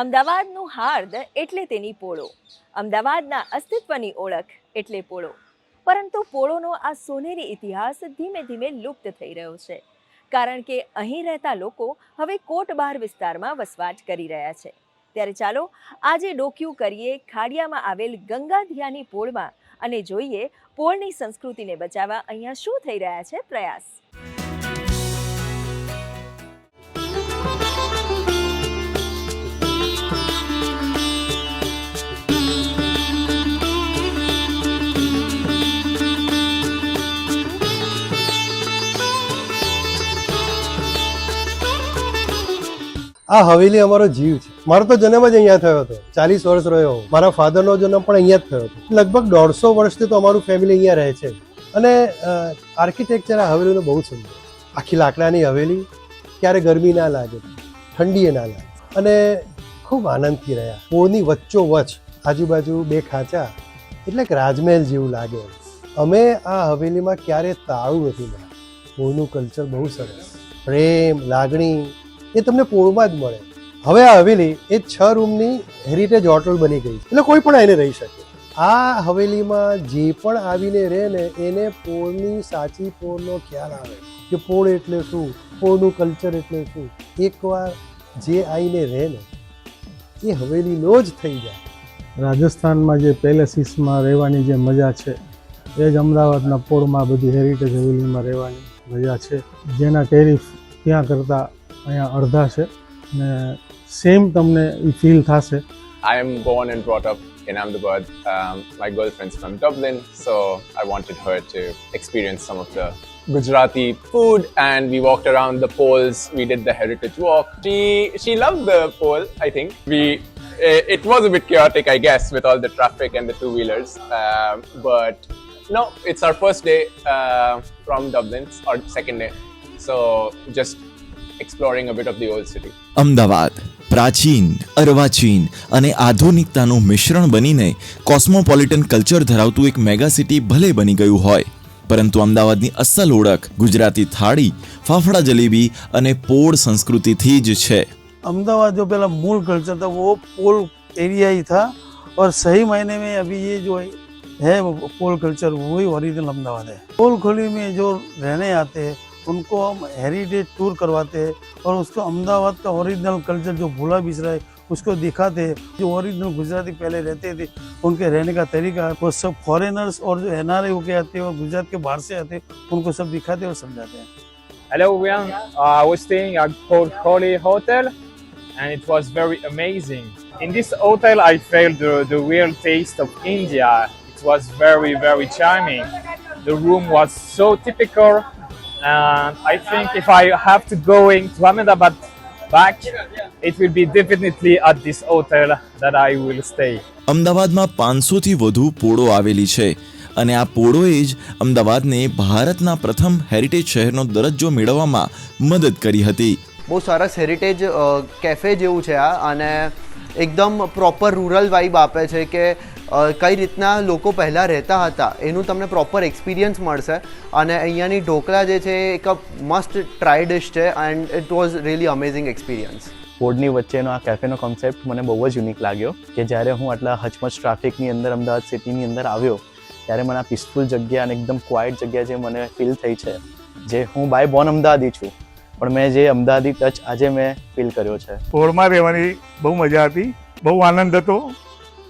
અમદાવાદનું હાર્દ એટલે તેની પોળો. અમદાવાદના અસ્તિત્વની ઓળખ એટલે પોળો. પરંતુ પોળોનો આ સોનેરી ઇતિહાસ ધીમે ધીમે લુપ્ત થઈ રહ્યો છે. કારણ કે અહીં રહેતા લોકો હવે કોટબાર વિસ્તારમાં વસવાટ કરી રહ્યા છે. ત્યારે ચાલો આજે ડોક્યું કરીએ ખાડિયામાં આવેલ ગંગાધિયાની પોળમાં અને જોઈએ પોળની સંસ્કૃતિને બચાવવા અહીંયા શું થઈ રહ્યા છે પ્રયાસ. આ હવેલી અમારો જીવ છે. મારો તો જન્મ જ અહીંયા થયો હતો. ચાલીસ વર્ષ રહ્યો મારા ફાધરનો જન્મ પણ અહીંયા જ થયો હતો. લગભગ દોઢસો વર્ષથી તો અમારું ફેમિલી અહીંયા રહે છે. અને આર્કિટેક્ચર આ હવેલીનું બહુ સુંદર આખી લાકડાની હવેલી ક્યારે ગરમી ના લાગે, ઠંડીએ ના લાગે. અને ખૂબ આનંદથી રહ્યા. પોળની વચ્ચો વચ આજુબાજુ બે ખાંચા, એટલે કે રાજમહેલ જેવું લાગે. અમે આ હવેલીમાં ક્યારે તાળું નથી મળ્યા પોળનું કલ્ચર બહુ સરસ. પ્રેમ, લાગણી એ તમને પોળમાં જ મળે. હવે આ હવેલી એ છ રૂમની હેરિટેજ હોટલ બની ગઈ એટલે કોઈ પણ એને રહી શકે. આ હવેલીમાં જે પણ આવીને રહે ને, એને પોળની સાચી પોળનો ખ્યાલ આવે કે પોળ એટલે શું? પોળનું કલ્ચર એટલે શું? એકવાર જે આવીને રહે ને, એ હવેલીનો જ થઈ જાય. રાજસ્થાનમાં જે પેલેસીસમાં રહેવાની જે મજા છે, એ જ અમદાવાદના પોળમાં બધી હેરિટેજ હવેલીમાં રહેવાની મજા છે. જેના ટેરિફ ત્યાં કરતાં અહીંયા અડધા છે ને સેમ તમને એ ફીલ થશે I am born and brought up in Ahmedabad. Um, my girlfriend's from Dublin, so I wanted her to experience some of the Gujarati food, and we walked around the poles. We did the heritage walk. She she loved the pole. I think we. eh, It was a bit chaotic, I guess, with all the traffic and the two wheelers. Um, but no, it's our first day uh, from Dublin, or second day. So just exploring a bit of the old city. Ahmedabad પ્રાચીન અર્વાચીન અને આધુનિકતાનું મિશ્રણ બનીને cosmopolitan culture ધરાવતું એક mega city ભલે બની ગયું હોય પરંતુ અમદાવાદની અસલ ઓળખ ગુજરાતી થાળી ફાફડા જલેબી અને પોળ સંસ્કૃતિથી જ છે अहमदाबाद जो पहला मूल कल्चर था वो पोल एरिया ही था और सही मायने में अभी ये जो है वो पोल कल्चर वही ओरिजिनल अहमदाबाद है पोल खोली में जो रहने आते हैं उनको हम हेरिटेज टूर करवाते हैं और उसको अहमदाबाद का ओरिजिनल कल्चर जो भूला बिसरा है उसको दिखाते हैं जो ओरिजिनल गुजराती पहले रहते थे उनके रहने का तरीका वो सब फॉरेनर्स और जो एन आर होके आते हैं और गुजरात के बाहर से आते हैं उनको सब दिखाते हैं और समझाते हैं Hello everyone, uh, I was staying at Port Collie Hotel and it was very amazing. In this hotel, I felt the, the real taste of India. It was very, very charming. The room was so typical, and I think if I have to go into Ahmedabad back, it will be definitely at this hotel that I will stay. અમદાવાદમાં પાંચસોથી વધુ પોળો આવેલી છે અને આ પોળોએ જ અમદાવાદને ભારતના પ્રથમ હેરિટેજ શહેરનો દરજ્જો મેળવવામાં મદદ કરી હતી બહુ સરસ હેરિટેજ કેફે જેવું છે આ અને એકદમ પ્રોપર રૂરલ વાઇબ આપે છે કે કઈ રીતના લોકો પહેલાં રહેતા હતા એનું તમને પ્રોપર એક્સપિરિયન્સ મળશે. અને અહીંયાની ઢોકળા જે છે એ એક મસ્ત ટ્રાય ડિશ છે and it was really amazing experience બોર્ડની વચ્ચેનો આ કેફેનો કોન્સેપ્ટ મને બહુ જ યુનિક લાગ્યો કે જ્યારે હું આટલા હચમચ ટ્રાફિકની અંદર અમદાવાદ સિટીની અંદર આવ્યો ત્યારે મને આ પીસફુલ જગ્યા અને એકદમ ક્વાઇટ જગ્યા જે મને ફીલ થઈ છે જે હું બાય બોર્ન અમદાવાદી છું પણ મેં જે અમદાવાદી ટચ આજે મેં ફીલ કર્યો છે. પોળમાં રહેવાની બહુ મજા હતી બહુ આનંદ હતો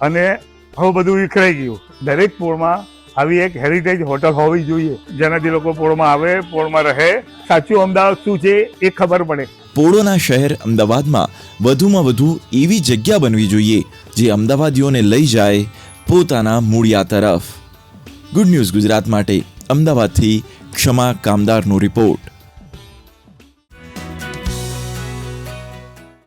અને હવે બધું વિખરાઈ ગયું. દરેક પોળમાં આવી એક હેરિટેજ હોટલ હોવી જોઈએ. જેનાથી લોકો પોળમાં આવે, પોળમાં રહે. સાચું અમદાવાદ શું છે એ ખબર પડે. પોળોના શહેર અમદાવાદમાં વધુમાં વધુ એવી જગ્યા બનવી જોઈએ જે અમદાવાદીઓને લઈ જાય પોતાના મૂળિયા તરફ. ગુડ ન્યૂઝ ગુજરાત માટે અમદાવાદથી ક્ષમા કામદારનો રિપોર્ટ